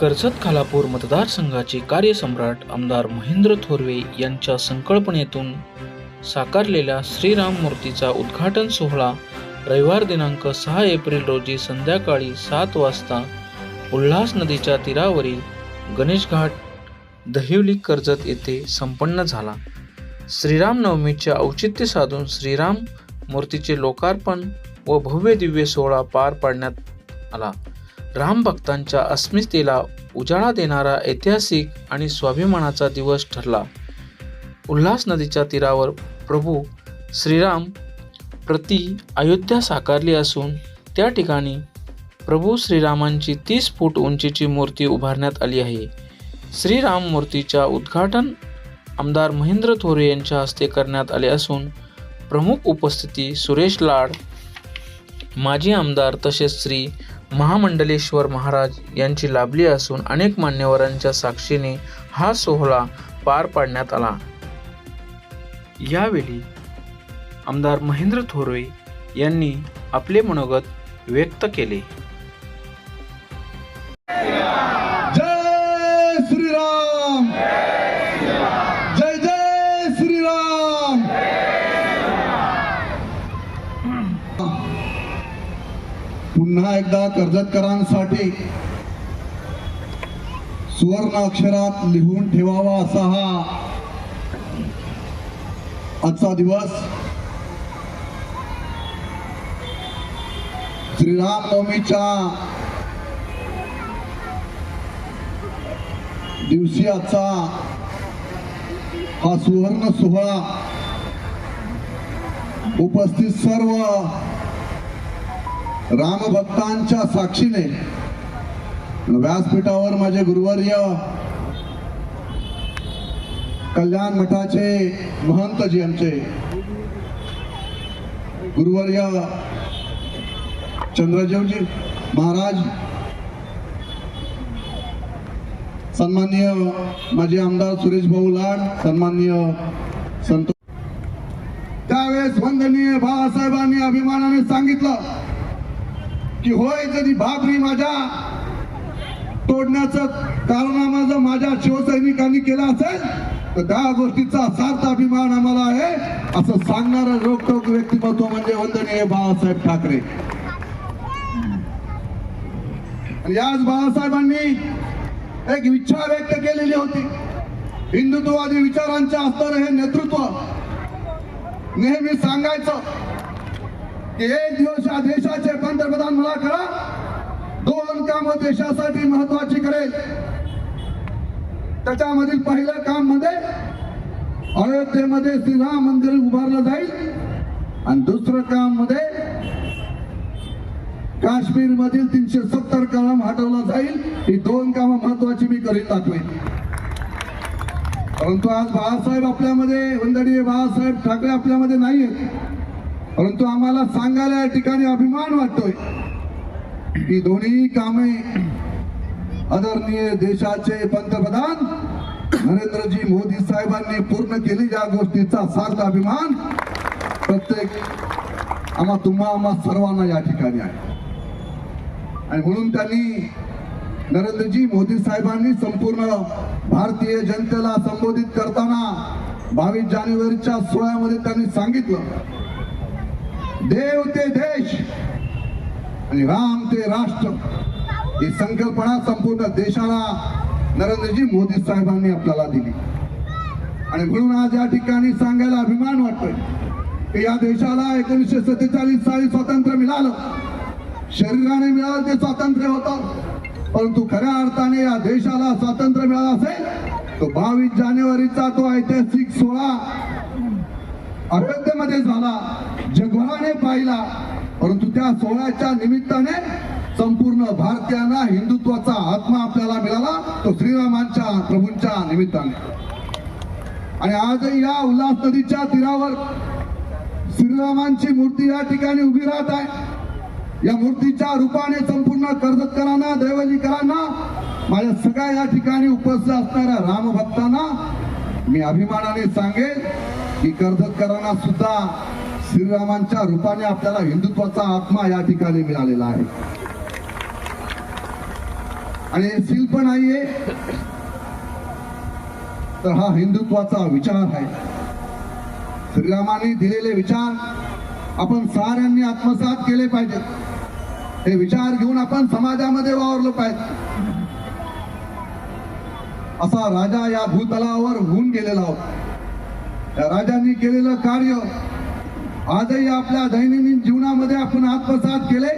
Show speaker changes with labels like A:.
A: कर्जत खालापूर मतदारसंघाचे कार्यसम्राट आमदार महेंद्र थोरवे यांच्या संकल्पनेतून साकारलेल्या श्रीराम मूर्तीचा उद्घाटन सोहळा रविवार दिनांक सहा एप्रिल रोजी संध्याकाळी सात वाजता उल्हास नदीच्या तीरावरील गणेशघाट दहिवली कर्जत येथे संपन्न झाला. श्रीराम नवमीचे औचित्य साधून श्रीराम मूर्तीचे लोकार्पण व भव्य दिव्य सोहळा पार पाडण्यात आला. राम भक्तांच्या अस्मितेला उजाळा देणारा ऐतिहासिक आणि स्वाभिमानाचा दिवस ठरला. उल्हास नदीच्या तीरावर प्रभू श्रीराम प्रति अयोध्या साकारली असून त्या ठिकाणी प्रभू श्रीरामांची तीस फूट उंचीची मूर्ती उभारण्यात आली आहे. श्रीराम मूर्तीच्या उद्घाटन आमदार महेंद्र थोरे यांच्या हस्ते करण्यात आले असून प्रमुख उपस्थिती सुरेश लाड माजी आमदार तसेच श्री महामंडलेश्वर महाराज यांची लाभली असून अनेक मान्यवरांच्या साक्षीने हा सोहळा पार पाडण्यात आला. यावेळी आमदार महेंद्र थोरवे यांनी आपले मनोगत व्यक्त केले.
B: पुन्हा एकदा कर्जतकरांसाठी सुवर्ण अक्षरात लिहून ठेवावा असा हा आजचा दिवस. श्रीरामनवमीच्या दिवशी आजचा हा सुवर्ण सोहळा उपस्थित सर्व रामभक्तांच्या साक्षीने व्यासपीठावर माझे गुरुवर्य कल्याण मठाचे महंतजी आमचे गुरुवर्य चंद्रजीवजी महाराज सन्माननीय माजी आमदार सुरेश भाऊ लाड सन्माननीय संतोष त्यावेळेस वंदनीय बाळासाहेबांनी अभिमानाने सांगितलं की होय जरी भाबरी माझ्या तोडण्याचं कारनामा जर माझ्या शिवसैनिकांनी केला असेल तर त्या गोष्टीचा सार्थ अभिमान आम्हाला आहे. असं सांगणारं रोखोक व्यक्तिमत्व म्हणजे वंदनीय बाळासाहेब ठाकरे. याच बाळासाहेबांनी एक इच्छा व्यक्त केलेली होती. हिंदुत्ववादी विचारांच्या असणारं हे नेतृत्व नेहमी सांगायचं. की एक दिवस या देशाचे पंतप्रधान मला करा. दोन काम देशासाठी महत्वाची करेल. त्याच्यामधील पहिलं काममध्ये अयोध्येमध्ये सिन्हा मंदिर उभारलं जाईल. आणि दुसरं काम म्हणजे मध्ये काश्मीर मधील तीनशे सत्तर कलम हटवला जाईल. ही दोन कामं महत्वाची मी करीत दाखवेन. परंतु आज बाळासाहेब आपल्यामध्ये वंदडीय बाळासाहेब ठाकरे आपल्यामध्ये नाही आहेत परंतु आम्हाला सांगायला या ठिकाणी अभिमान वाटतोय. की दोन्ही कामे आदरणीय देशाचे पंतप्रधान नरेंद्रजी मोदी साहेबांनी पूर्ण केली या गोष्टीचा सार्थ अभिमान. प्रत्येक आम्हा तुम्हा आम्हा सर्वांना या ठिकाणी आहे. आणि म्हणून त्यांनी नरेंद्रजी मोदी साहेबांनी संपूर्ण भारतीय जनतेला संबोधित करताना बावीस जानेवारीच्या सोहळ्यामध्ये त्यांनी सांगितलं. देव ते देश आणि राम ते राष्ट्र ही संकल्पना संपूर्ण देशाला नरेंद्रजी मोदी साहेबांनी आपल्याला दिली. आणि म्हणून आज या ठिकाणी सांगायला अभिमान वाटतोय की या देशाला एकोणीसशे सत्तेचाळीस साली स्वातंत्र्य मिळालं. शरीराने मिळालं ते स्वातंत्र्य होतं. परंतु खऱ्या अर्थाने या देशाला स्वातंत्र्य मिळालं असेल तो बावीस जानेवारीचा तो ऐतिहासिक सोहळा अयोध्येमध्ये झाला. जगभराने पाहिला. परंतु त्या सोहळ्याच्या निमित्ताने संपूर्ण भारतीयांना हिंदुत्वाचा आत्मा आपल्याला मिळाला तो श्रीरामांच्या प्रभूंच्या निमित्ताने. आणि आजही या उल्हास नदीच्या तीरावर श्रीरामांची मूर्ती या ठिकाणी उभी राहत आहे. या मूर्तीच्या रूपाने संपूर्ण कर्जतकरांना दैवलीकरांना माझ्या सगळ्या या ठिकाणी उपस्थित असणाऱ्या रामभक्तांना मी अभिमानाने सांगेन की कर्जतकरांना सुद्धा श्रीरामांच्या रूपाने आपल्याला हिंदुत्वाचा आत्मा या ठिकाणी मिळालेला आहे. आणि हे शिल्प नाहीये. तर हा हिंदुत्वाचा विचार आहे. श्रीरामाने दिलेले विचार आपण साऱ्यांनी आत्मसात केले पाहिजेत. हे विचार घेऊन आपण समाजामध्ये वावरलो पाहिजे असा राजा या भूतलावर होऊन गेलेला होता. राजांनी केलेलं कार्य आजही आपल्या दैनंदिन जीवनामध्ये आपण आत्मसात केले.